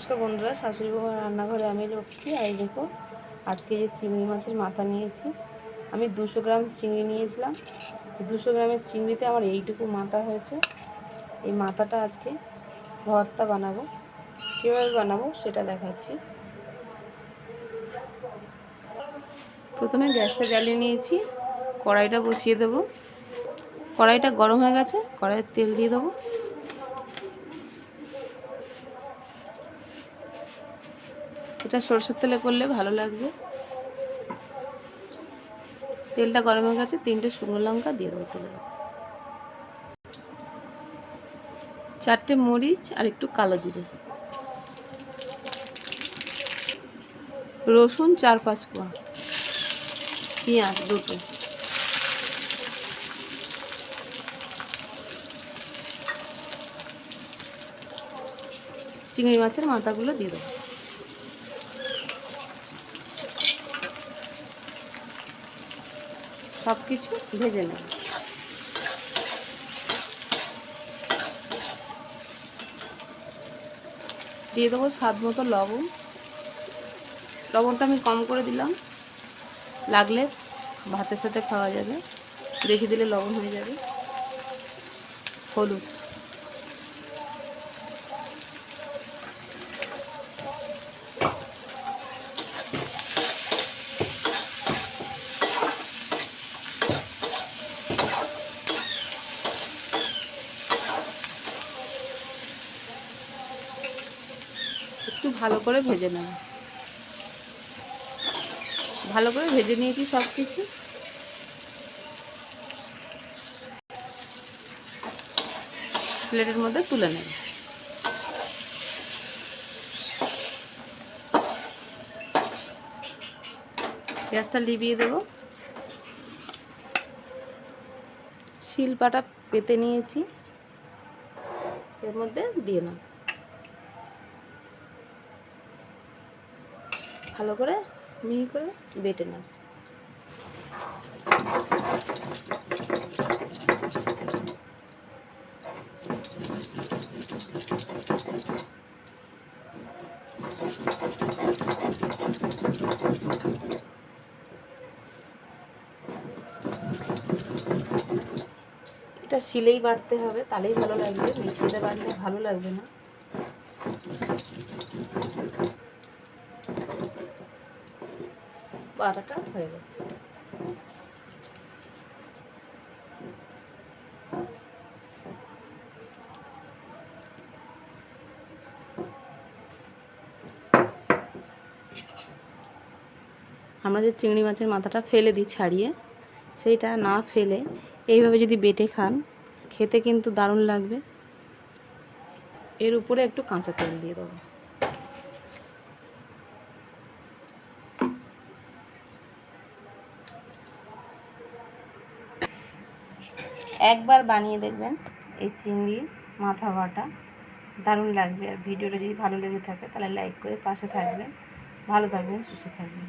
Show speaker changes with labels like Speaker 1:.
Speaker 1: নমস্কার বন্ধুরা শাশুড়ি বাবার রান্নাঘরে আমি লক্ষ্মী। আর দেখো, আজকে যে চিংড়ি মাছের মাথা নিয়েছি, আমি দুশো গ্রাম চিংড়ি নিয়েছিলাম। দুশো গ্রামের চিংড়িতে আমার এইটুকু মাথা হয়েছে। এই মাথাটা আজকে ভর্তা বানাবো। কীভাবে বানাবো সেটা দেখাচ্ছি। প্রথমে গ্যাসটা জ্বালিয়ে নিয়েছি, কড়াইটা বসিয়ে দেবো। কড়াইটা গরম হয়ে গেছে, কড়াইয়ের তেল দিয়ে দেবো। এটা সরষের তেলে করলে ভালো লাগবে। তেলটা গরম হয়ে গেছে, তিনটে শুকনো লঙ্কা দিয়ে দেবো তেলে। চারটে মরিচ আর একটু কালো জিরে। রসুন চার পাঁচ কোয়া। পেঁয়াজ দুটো। চিংড়ি মাছের মাথাগুলো দিয়ে দেবো। সব কিছু ভেজে নেব। দিয়ে দেবো স্বাদ মতো লবণ। লবণটা আমি কম করে দিলাম। লাগলে ভাতের সাথে খাওয়া যাবে। বেশি দিলে লবণ হয়ে যাবে। হলুদ। একটু ভালো করে ভেজে নেব। ভালো করে ভেজে নিয়েছি সব কিছু প্লেটের মধ্যে তুলে নেব। গ্যাসটা লিবিয়ে দেব। শিলপাটা পেতে নিয়েছি। এর মধ্যে দিয়ে নাও ভালো করে মিহি করে বেটে নেব। এটা শিলেই বাটতে হবে তাহলেই ভালো লাগবে। মিক্সিতে বাটলে ভালো লাগবে না। বাটাটা হয়ে গেছে। আমরা যে চিংড়ি মাছের মাথাটা ফেলে দিই ছাড়িয়ে, সেইটা না ফেলে এইভাবে যদি বেটে খান, খেতে কিন্তু দারুণ লাগবে। এর উপরে একটু কাঁচা তেল দিয়ে দেবো। একবার বানিয়ে দেখবেন, এই চিংড়ি, মাথা বাটা, দারুণ লাগবে। আর ভিডিওটা যদি ভালো লেগে থাকে, তাহলে লাইক করে পাশে থাকবেন। ভালো থাকবেন, সুস্থ থাকবেন।